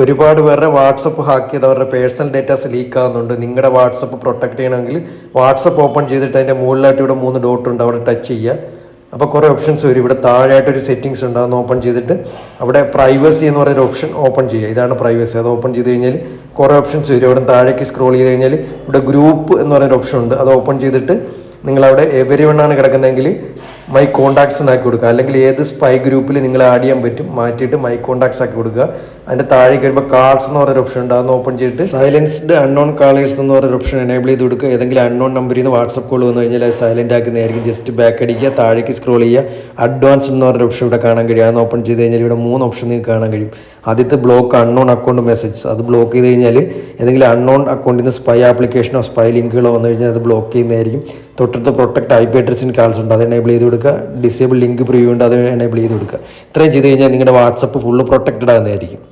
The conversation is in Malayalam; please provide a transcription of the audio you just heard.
ഒരുപാട് പേരുടെ വാട്സപ്പ് ഹാക്ക് ചെയ്ത് അവരുടെ പേഴ്സണൽ ഡേറ്റാസ് ലീക്ക് ആകുന്നുണ്ട് നിങ്ങളുടെ വാട്സപ്പ് പ്രൊട്ടക്ട് ചെയ്യണമെങ്കിൽ വാട്സപ്പ് ഓപ്പൺ ചെയ്തിട്ട് അതിന്റെ മുകളിലായിട്ട് ഇവിടെ മൂന്ന് ഡോട്ട് ഉണ്ട് അവിടെ ടച്ച് ചെയ്യുക. അപ്പോൾ കുറേ ഓപ്ഷൻസ് വരും. ഇവിടെ താഴെയായിട്ടൊരു സെറ്റിങ്സ് ഉണ്ട്. അതൊന്ന് ഓപ്പൺ ചെയ്തിട്ട് അവിടെ പ്രൈവസി എന്ന് പറയുന്ന ഓപ്ഷൻ ഓപ്പൺ ചെയ്യുക. ഇതാണ് പ്രൈവസി അത് ഓപ്പൺ ചെയ്ത് കഴിഞ്ഞാൽ കുറേ ഓപ്ഷൻസ് വരും. അവിടെ താഴേക്ക് സ്ക്രോൾ ചെയ്ത് കഴിഞ്ഞാൽ ഇവിടെ ഗ്രൂപ്പ് എന്ന് പറയുന്ന ഓപ്ഷൻ ഉണ്ട്. അത് ഓപ്പൺ ചെയ്തിട്ട് നിങ്ങളവിടെ എവരി വണ്ണാണ് കിടക്കുന്നതെങ്കിൽ മൈ കോണ്ടാക്ട്സ് എന്നാക്കി കൊടുക്കുക. അല്ലെങ്കിൽ ഏത് സ്പൈ ഗ്രൂപ്പിൽ നിങ്ങൾ ആഡ് ചെയ്യാൻ പറ്റും മാറ്റിയിട്ട് മൈ കോണ്ടാക്ട്സ് ആക്കി കൊടുക്കുക. അതിന്റെ താഴെ വരുമ്പോൾ കാൾസ് എന്ന് പറയുന്ന ഓപ്ഷൻ ഉണ്ട്. അതൊന്ന് ഓപ്പൺ ചെയ്തിട്ട് സൈലൻസ്ഡ് അൺനോൺ കാളേഴ്സ് എന്ന് പറയുന്ന ഓപ്ഷൻ എനേബിൾ ചെയ്ത് കൊടുക്കുക. ഏതെങ്കിലും അൺനോൺ നമ്പറിൽ നിന്ന് വാട്സപ്പ് കോൾ വന്നു കഴിഞ്ഞാൽ അത് സൈലന്റ് ആക്കുന്നതായിരിക്കും. ജസ്റ്റ് ബാക്ക് അടിക്കുക താഴേക്ക് സ്ക്രോൾ ചെയ്യുക. അഡ്വാൻസ് എന്ന് പറയുന്ന ഓപ്ഷൻ ഇവിടെ കാണാൻ കഴിയും. അതൊന്ന് ഓപ്പൺ ചെയ്ത് കഴിഞ്ഞാൽ ഇവിടെ മൂന്ന് ഓപ്ഷൻ നിങ്ങൾക്ക് കാണാൻ കഴിയും. ആദ്യത്തെ ബ്ലോക്ക് അൺനോൺ അക്കൗണ്ട് മെസ്സേജ് അത് ബ്ലോക്ക് ചെയ്ത് കഴിഞ്ഞാൽ ഏതെങ്കിലും അൺനോൺ അക്കൗണ്ടിൽ നിന്ന് സ്പൈ ആപ്ലിക്കേഷനോ സ്പൈ ലിങ്കുകളോ വന്നു കഴിഞ്ഞാൽ അത് ബ്ലോക്ക് ചെയ്യുന്നതായിരിക്കും. തൊട്ടടുത്ത് പ്രൊട്ടക്ട് ഐ പി അഡ്രസ്സിന് കാൾസ് ഉണ്ട്. അത് എനേബിൾ ചെയ്ത് കൊടുക്കുക. ഡിസേബിൾ ലിങ്ക് പ്രിവ്യൂ ഉണ്ട് അത് എനേബിൾ ചെയ്ത് കൊടുക്കുക. ഇത്രയും ചെയ്ത് കഴിഞ്ഞാൽ നിങ്ങളുടെ വാട്സപ്പ് ഫുള്ള് പ്രൊട്ടക്റ്റഡ് ആകുന്നതായിരിക്കും.